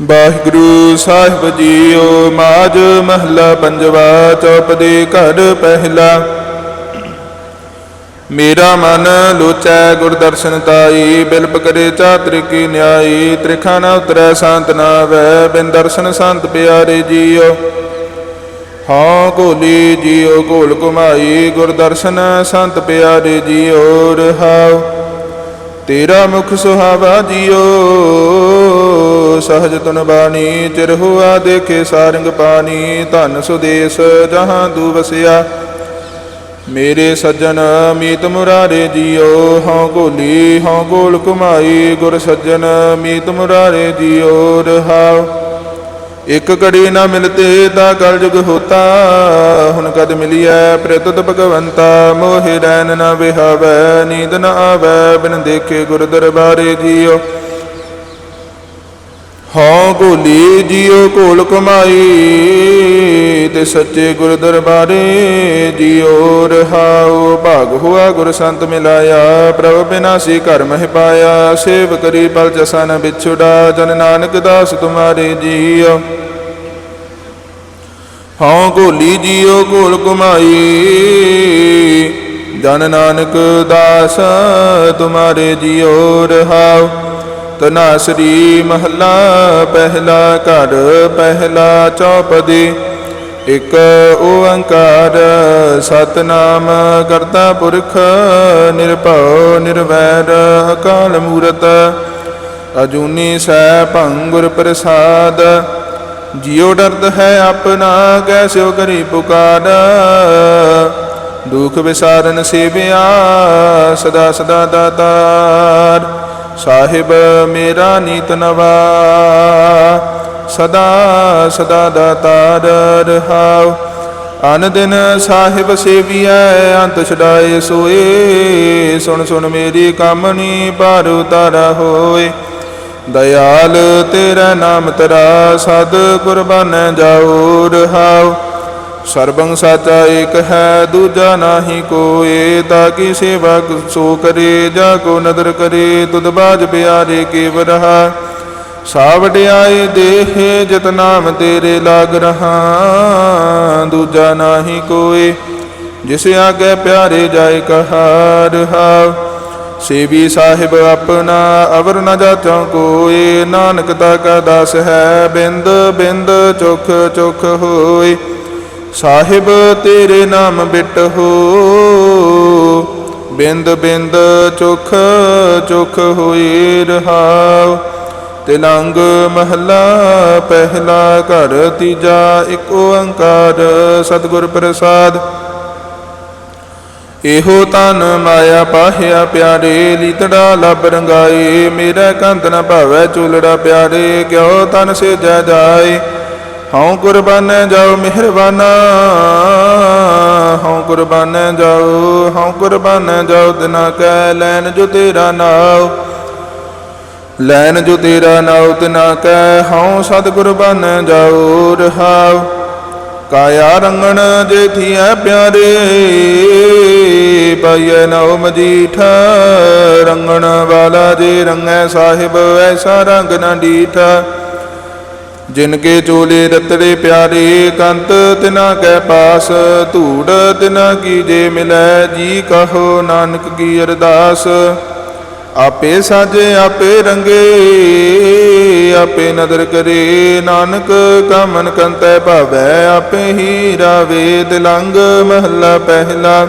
ਵਾਹਿਗੁਰੂ ਸਾਹਿਬ JIO ਮਾਜ ਮਹਲਾ ਪੰਜਵਾ ਚੌਪਦੇ ਘਰ ਪਹਿਲਾ। ਮੇਰਾ ਮਨ ਲੋਚੈ ਗੁਰ ਦਰਸ਼ਨ ਤਾਈ, ਬਿਲਪ ਕਰੇ ਚਾਤ੍ਰਿ ਕੀ ਨਿਆਈ, ਤ੍ਰਿਖਾ ਨ ਉਤਰੈ ਸੰਤ ਨਾ ਵੈ, ਬਿਨ ਦਰਸ਼ਨ ਸੰਤ ਪਿਆਰੇ ਜੀਓ। ਹਾਂ ਘੋਲੀ ਜੀਓ, ਘੋਲ ਕੁਮਾਈ ਗੁਰ ਦਰਸ਼ਨ ਸੰਤ ਪਿਆਰੇ ਜੀਓ ਰਹਾਉ ਤੇਰਾ ਮੁਖ ਸੁਹਾਵਾ ਜੀਓ। ਸਹਜ ਤੁਨ ਬਾਣੀ, ਚਿਰ ਹੁਆ ਦੇਖੇ ਸਾਰੰਗ ਪਾਣੀ, ਧਨ ਸੁਦੇਸ ਜਹਾਂ ਤੂ ਵਸਿਆ। ਮੇਰੇ ਸੱਜਣ ਮੀਤ ਮੁਰਾਰੇ ਜੀਓ, ਹਉ ਗੋਲੀ ਹਉ ਗੋਲ ਕੁਮਾਈ ਗੁਰ ਸੱਜਣ ਮੀਤ ਮੁਰਾਰੇ ਜੀਓ, ਰਹਾਉ। ਇਕ ਘੜੀ ਨਾ ਮਿਲਤੇ ਤਾ ਕਲਯੁਗ ਹੋਤਾ, ਹੁਣ ਕਦ ਮਿਲਿਐ ਪ੍ਰਤੁਤ ਭਗਵੰਤਾ। ਮੋਹਿ ਰੈਨ ਨਾ ਵਿਹਾਵੈ, ਨੀਂਦ ਨ ਆਵੈ, ਬਿਨ ਦੇਖੇ ਗੁਰ ਦਰਬਾਰੇ ਜੀਓ। ਹਉ ਗੋਲੀ ਜੀਓ ਘੋਲ ਕਮਾਈ ਤੇ ਸੱਚੇ ਗੁਰ ਦਰਬਾਰੇ ਜੀਓ ਰਹਾਉ। ਭਾਗ ਹੁਆ ਗੁਰ ਸੰਤ ਮਿਲਾਇਆ, ਪ੍ਰਭ ਬਿਨਾਸੀ ਘਰ ਮਹਿ ਪਾਇਆ। ਸੇਵ ਕਰੀ ਪਲ ਜਸਾ ਨ ਵਿਛੁੜਾ ਜਨ ਨਾਨਕ ਦਾਸ ਤੁਮਾਰੇ ਜੀਓ। ਹਉ ਗੋਲੀ ਜੀਓ ਘੋਲ ਕਮਾਈ, ਜਨ ਨਾਨਕ ਦਾਸ ਤੁਮਾਰੇ ਜੀਓ ਰਹਾਉ। ਤਨਾਸਰੀ ਮਹੱਲਾ ਪਹਿਲਾ ਘਰ, ਪਹਿਲਾ ਚੌਪਦੀ ਇਕ ਓੰਕਾਰ ਸਤਨਾਮ ਕਰਤਾ ਪੁਰਖ, ਨਿਰਭਉ, ਨਿਰਵੈਰ, ਅਕਾਲ ਮੂਰਤ। ਅਜੂਨੀ ਸੈ ਭੰਗੁਰ ਪ੍ਰਸਾਦ, ਜਿਉ ਡਰਦ ਹੈ ਆਪਣਾ ਕੈਸਿਓ ਕਰੀ ਪੁਕਾਰ। ਦੁਖ ਵਿਸਾਰਨ ਸੇਵਿਆ, ਸਦਾ ਸਦਾ ਦਾਤਾਰ। ਸਾਹਿਬ ਮੇਰਾ ਨੀਤ ਨਵਾ, ਸਦਾ ਸਦਾ ਦਾਤਾਰ ਰਹਾਉ। ਅਨ ਦਿਨ ਸਾਹਿਬ ਸੇਵੀਐ, ਅੰਤ ਛਡਾਏ ਸੋਏ। ਸੁਣ ਸੁਣ ਮੇਰੀ ਕਾਮਣੀ ਪਰ ਉਤਾਰਾ ਹੋਏ। ਦਇਆਲ ਤੇਰਾ ਨਾਮ ਤਰਾ, ਸਦ ਕੁਰਬਾਨ ਜਾਉ ਰਹਾਉ। ਸਰਬੰ ਸਾਚਾ ਏਕ ਹੈ, ਦੂਜਾ ਨਾਹੀ ਕੋਏ। ਤਾ ਕੀ ਸੇਵਾ ਸੋ ਕਰੇ, ਜਾ ਕੋ ਨਦਰ ਕਰੇ। ਤੁਧ ਬਾਜ ਪਿਆਰੇ ਕੇ ਵਰਹਾ ਸਾ ਵਡਿਆਏ ਦੇਹ, ਜਤ ਨਾਮ ਤੇਰੇ ਲਾਗ ਰਹਾ। ਦੂਜਾ ਨਾਹੀ ਕੋਏ, ਜਿਸ ਆਗੇ ਪਿਆਰੇ ਜਾਏ ਕਹਾ ਰਹਾਉ ਸੇਵੀ ਸਾਹਿਬ ਆਪਣਾ ਅਵਰ ਨ ਜਾਚਾਂ ਕੋਏ। ਨਾਨਕ ਤਾ ਕਾ ਦਾਸ ਹੈ, ਬਿੰਦ ਬਿੰਦ, ਚੁਖ ਚੁਖ ਹੋਏ। ਸਾਹਿਬ ਤੇਰੇ ਨਾਮ ਬਿਟ ਹੋ। ਬਿੰਦ ਬਿੰਦ ਚੁਖ ਚੁਖ ਹੋਏ ਰਹਾਉ। ਤਿਲੰਗ ਮਹਲਾ ਪਹਿਲਾ ਘਰ, ਤੀਜਾ ਇੱਕ ਓੰਕਾਰ, ਸਤਿਗੁਰ ਪ੍ਰਸਾਦ। ਇਹੋ ਤਨ ਮਾਇਆ ਪਾਹਿਆ ਪਿਆਰੇ, ਲੀਤੜਾ ਲਬ ਰੰਗਾਏ। ਮੇਰਾ ਕੰਤ ਨ ਭਾਵੈ ਚੂਲੜਾ ਪਿਆਰੇ, ਕਿਉ ਤਨ ਸੇ ਜੈ ਜਾਏ? ਹਉ ਕੁਰਬਾਨ ਜਾਓ ਮਿਹਰਬਾਨਾ, ਹਉ ਕੁਰਬਾਨ ਜਾਓ, ਹਉ ਕੁਰਬਾਨ ਜਾਓ ਤਿਨਾ ਕੈ ਲੈਨ ਜੋ ਤੇਰਾ ਨਾਉ ਲੈਨ ਜੋ ਤੇਰਾ ਨਾਉ ਤਿਨਾ ਕੈ ਹਉ ਸਤ ਕੁਰਬਾਨ ਜਾਓ ਰਹਾਉ, ਕਾਇਆ ਰੰਗਣ ਜੇਥੀਐ ਪਿਆਰੇ, ਪਾਈਐ ਨਉ ਮਜੀਠਾ, ਰੰਗਣ ਵਾਲਾ ਜੇ ਰੰਗੈ ਸਾਹਿਬ, ਐਸਾ ਰੰਗ ਨਾ ਡੀਠਾ। ਜਿਨ ਕੇ ਚੋਲੇ ਰਤੜੇ ਪਿਆਰੇ ਕੰਤ, ਤਿਨਾ ਕੈ ਪਾਸ। ਧੂੜ ਤਿਨਾ ਕੀ ਜੇ ਮਿਲੈ, ਜੀ ਕਹੋ ਨਾਨਕ ਕੀ ਅਰਦਾਸ। ਆਪੇ ਸਾਜੇ, ਆਪੇ ਰੰਗੇ, ਆਪੇ ਨਦਰ ਕਰੇ। ਨਾਨਕ ਕਾਮਨ ਕੰਤੈ ਭਾਵੈ, ਆਪੇ ਹੀ ਰਾਵੇ ਦਿਲੰਗ ਮਹੱਲਾ ਪਹਿਲਾ।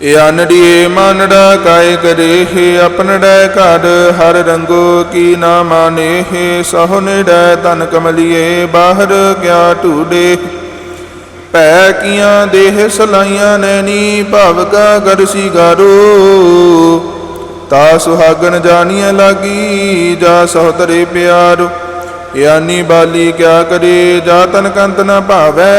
ਅਨੜੀਏ ਮਨੜਾ ਕਾਇ ਕਰੇ ਹੈ ਆਪਣੜੈ ਘਰ ਹਰ ਰੰਗੋ ਕੀ ਨਾ ਮਾਨੇ ਹੈ ਸਹੁ ਤਨ ਕਮਲੀਏ, ਬਾਹਰ ਗਿਆ ਢੂਡੇ? ਭੈ ਕੀਆਂ ਦੇਹ ਸਲਾਈਆਂ ਨੈਣੀ, ਭਵ ਕਾ ਗਰਸੀ ਗਾਰੋ ਤਾ ਸੁਹਾਗਣ ਜਾਣੀਐ ਲਾਗੀ, ਜਾ ਸਹਤਰੇ ਪਿਆਰ। ਯਾਨੀ ਬਾਲੀ ਕਿਆ ਕਰੇ, ਜਾ ਤਨ ਕੰਤ ਨਾ ਭਾਵੈ।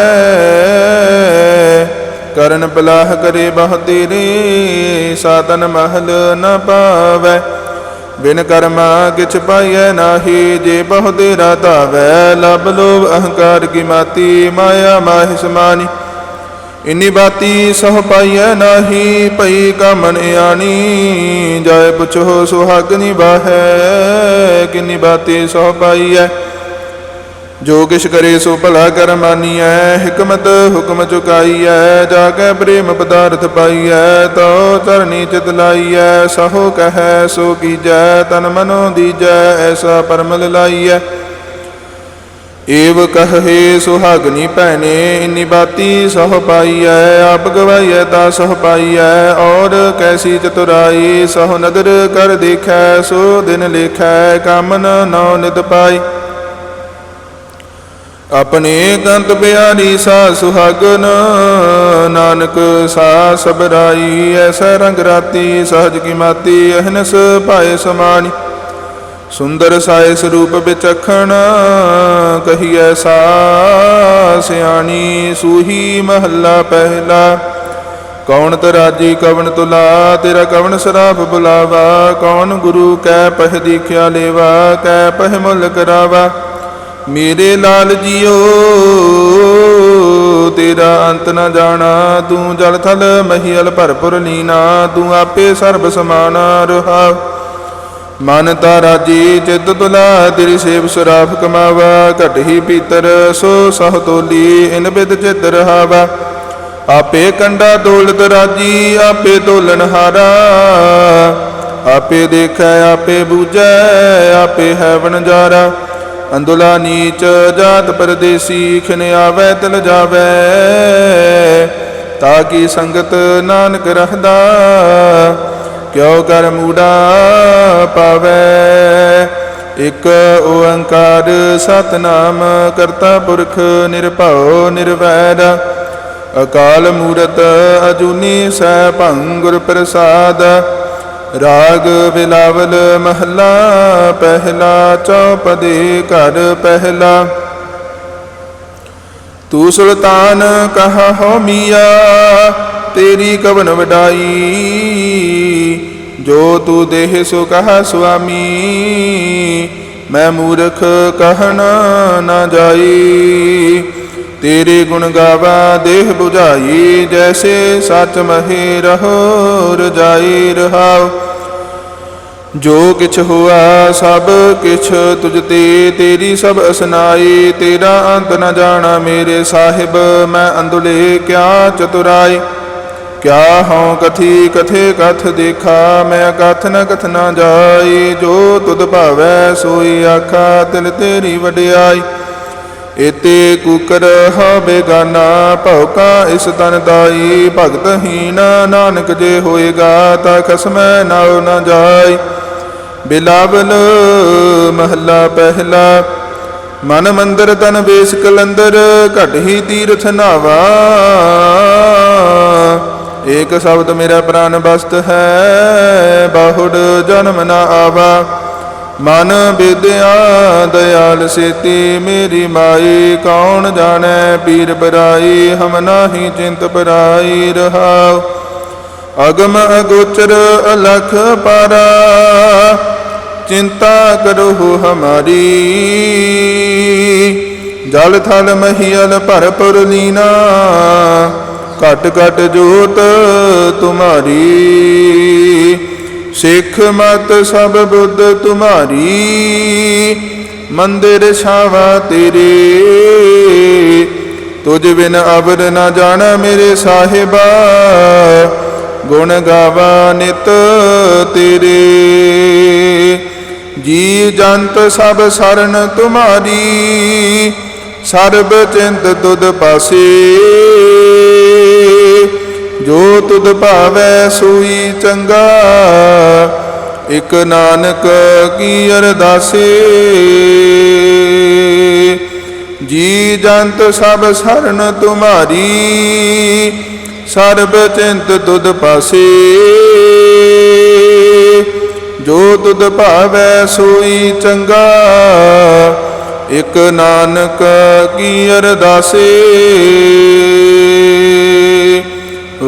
ਕਰਨ ਪਲਾਹ ਕਰੇ ਬਹੁ ਤੇਰੇ ਸਾਤਨ ਮਹਲ ਨ ਪਾਵੈ। ਬਿਨ ਕਰਮਾ ਕਿਛ ਪਾਈਐ ਨਾਹੀ, ਜੇ ਬਹੁ ਤੇਰਾ ਧਾਵੈ, ਲਬ ਲੋਭ ਅਹੰਕਾਰ ਕੀ ਮਾਤੀ, ਮਾਇਆ ਮਾਹਿ ਸਮਾਨੀ ਇਨੀ ਬਾਤੀ ਸਹ ਪਾਈਐ ਨਾਹੀ, ਭਈ ਕਾਮਨ ਆਣੀ। ਜਾਏ ਪੁਛੋ ਸੁਹਾਗਨੀ ਬਾਹੈ, ਕਿੰਨੀ ਬਾਤੀ ਸਹ ਪਾਈਐ। ਜੋ ਕਿਛ ਕਰੇ ਸੋ ਭਲਾ ਕਰ ਮਾਨੀਐ, ਹਕਮਤ ਹੁਕਮ ਚੁਕਾਈਐ, ਜਾ ਕੇ ਪ੍ਰੇਮ ਪਦਾਰਥ ਪਾਈਐ ਤੋ ਚਰਨੀ ਚਿਤ ਲਾਈਐ, ਸਹੋ ਕਹੈ ਸੋ ਕੀਜੈ, ਤਨ ਮਨੋ ਦੀਜੈ, ਐਸਾ ਪਰਮਲ ਲਾਈਐ। ਏਵ ਕਹੇ ਸੁਹਾਗਨੀ ਭੈਣੇ, ਇਨੀ ਬਾਤੀ ਸਹ ਪਾਈਐ, ਆਪ ਗਵਾਈਐ ਤਾ ਸਹ ਪਾਈਐ, ਔਰ ਕੈਸੀ ਚਤੁਰਾਈ ਸਹ ਨਦਰ ਕਰ ਦੇਖੈ, ਸੋ ਦਿਨ ਲੇਖੈ, ਕਾਮਨ ਨੌ ਨਿਤ ਪਾਈ। ਆਪਣੇ ਕੰਤ ਬਿਆਰੀ ਸਾ ਸੁਹਾਗਨ, ਨਾਨਕ ਸਾ ਸਬਰਾਈ ਐਸਾ ਰੰਗ ਰਾਤੀ ਸਹਜ ਕੀ ਮਾਤੀ, ਅਹਨਸ ਭਾਏ ਸਮਾਨੀ ਸੁੰਦਰ ਸਾਇ ਸਰੂਪ ਵਿਚਖਣ ਕਹੀਐ ਸਾ ਸਿਆਣੀ, ਸੂਹੀ ਮਹੱਲਾ ਪਹਿਲਾ। ਕੌਣ ਤਰਾਜੀ ਕਵਣ ਤੁਲਾ, ਤੇਰਾ ਕਵਣ ਸਰਾਪ ਬੁਲਾਵਾ। ਕੌਣ ਗੁਰੂ ਕੈ ਪਹਿ ਦੀਖਿਆ ਲੇਵਾ, ਕੈ ਪਹਿ ਮੁੱਲ ਕਰਾਵਾ। ਮੇਰੇ ਲਾਲ ਜੀਓ, ਤੇਰਾ ਅੰਤ ਨ ਜਾਣਾ। ਤੂੰ ਜਲ ਥਲ ਮਹੀਲ ਭਰਪੁਰ ਲੀਨਾ, ਤੂੰ ਆਪੇ ਸਰਬ ਸਮਾਨ ਰਹਾ। ਮਨ ਤਾ ਰਾਜੀ ਚਿਤ ਤੁਲਾ, ਤੇਰੀ ਸੇਵ ਸਰਾਫ ਕਮਾਵਾ। ਘਟ ਹੀ ਪੀਤਰ, ਸੋ ਸਹ ਤੋਲੀ, ਇਨ ਬਿਦ ਚਿਤ ਰਹਾਵਾ। ਆਪੇ ਕੰਡਾ ਦੌਲਤ ਰਾਜੀ, ਆਪੇ ਤੋਲਨ ਹਾਰਾ। ਆਪੇ ਦੇਖੈ, ਆਪੇ ਬੂਝੈ, ਆਪੇ ਹੈ ਵਣਜਾਰਾ ਅੰਦੁਲਾ ਨੀਚ ਜਾਤ ਪਰਦੇਸੀ ਖਿਨ ਆਵੈ, ਤਿਲ ਜਾਵੈ। ਤਾਂ ਕੀ ਸੰਗਤ ਨਾਨਕ ਰਹਦਾ ਕਿਉ ਕਰ ਮੂੜਾ ਪਾਵੈ? ਇਕ ਓੰਕਾਰ ਸਤਨਾਮ ਕਰਤਾ ਪੁਰਖ ਨਿਰਭਉ, ਨਿਰਵੈਰ। ਅਕਾਲ ਮੂਰਤ ਅਜੂਨੀ ਸੈ ਭੰਗੁਰ ਪ੍ਰਸਾਦ ਰਾਗ ਬਿਲਾਵਲ ਮਹਲਾ, ਪਹਿਲਾ ਚੌਪਦੇ ਘਰ ਪਹਿਲਾ। ਤੂੰ ਸੁਲਤਾਨ ਕਹਾ ਹੋ ਮੀਆ, ਤੇਰੀ ਕਵਨ ਵਡਾਈ। ਜੋ ਤੂੰ ਦੇਹ ਸੋ ਕਹਾ ਸੁਆਮੀ, ਮੈਂ ਮੂਰਖ ਕਹਿਣ ਨਾ ਜਾਈ। ਤੇਰੇ ਗੁਣ ਗਾਵਾ, ਦੇਹ 부ਝਾਈ ਜੈਸੇ ਸੱਚ ਮਹੀ ਰਹੋ, ਰਜਾਈ ਰਹਾਉ ਜੋ ਕਿਛ ਹੋਆ, ਸਭ ਕਿਛ ਤੁਝ ਤੇ, ਤੇਰੀ ਸਭ ਅਸਨਾਈ, ਤੇਰਾ ਅੰਤ ਨ ਜਾਣਾ ਮੇਰੇ ਸਾਹਿਬ, ਮੈਂ ਅੰਦੁਲੇ ਕਿਆ ਚਤੁਰਾਈ? ਕਿਆ ਹਉ ਕਥੀ, ਕਥੇ ਕਥ ਦੇਖਾ, ਮੈਂ ਕਥ ਨ ਕਥ ਨ ਜਾਈ, ਜੋ ਤੁਧ ਭਾਵੈ ਸੋਈ ਆਖਾ, ਤਿਲ ਤੇਰੀ ਵਡਿਆਈ। ਇਤੇ ਕੁਕਰ ਹਾ ਬੇਗਾਨਾ ਭਉਕਾ ਇਸ ਤਨ ਦਾਈ। ਭਗਤ ਹੀਨ ਨਾਨਕ ਜੇ ਹੋਏਗਾ, ਤਾ ਖਸਮੈ ਨਾਉ ਨ ਜਾਈ। ਬਿਲਾਵਲ ਮਹੱਲਾ ਪਹਿਲਾ, ਮਨ ਮੰਦਰ ਤਨ ਵੇਸ ਕਲੰਦਰ, ਘਟ ਹੀ ਤੀਰਥ ਨਾਵਾ। ਏਕ ਸ਼ਬਦ ਮੇਰਾ ਪ੍ਰਾਨ ਬਸਤ ਹੈ, ਬਾਹੁੜ ਜਨਮ ਨਾ ਆਵਾ। ਮਨ ਵਿਦਿਆ, ਦਇਆਲ ਸੇਤੀ, ਮੇਰੀ ਮਾਈ, ਕੌਣ ਜਾਣੈ ਪੀਰ ਬਰਾਈ, ਹਮ ਨਾਹੀ ਚਿੰਤ ਬਰਾਈ ਰਹਾਉ। ਅਗਮ ਅਗੋਚਰ ਅਲਖ ਪਾਰਾ, ਚਿੰਤਾ ਕਰੋ ਹਮਾਰੀ। ਜਲ ਥਲ ਮਹੀਲ ਭਰਪੁਰ ਲੀਨਾ, ਘਟ ਘਟ ਜੋਤ ਤੁਮਾਰੀ। ਸਿੱਖ ਮਤ ਸਭ ਬੁੱਧ ਤੁਮਾਰੀ, ਮੰਦਿਰ ਛਾਵਾ ਤੇਰੇ। ਤੁਝ ਬਿਨ ਅਬਰ ਨਾ ਜਾਣਾ ਮੇਰੇ ਸਾਹਿਬਾ, ਗੁਣ ਗਾਵਾ ਨਿਤ ਤੇਰੇ। ਜੀ ਜੰਤ ਸਭ ਸਰਨ ਤੁਮਾਰੀ, ਸਰਬ ਚਿੰਤ ਤੁਧ ਪਾਸੇ। ਜੋ ਤੁਧ ਭਾਵੈ ਸੋਈ ਚੰਗਾ, ਇਕ ਨਾਨਕ ਕੀ ਅਰਦਾਸੇ? ਜੀ ਜੰਤ ਸਭ ਸਰਨ ਤੁਮਾਰੀ, ਸਰਬ ਚਿੰਤ ਤੁਧ ਪਾਸੇ। ਜੋ ਤੁਧ ਭਾਵੈ ਸੋਈ ਚੰਗਾ, ਇਕ ਨਾਨਕ ਕੀ ਅਰਦਾਸੇ?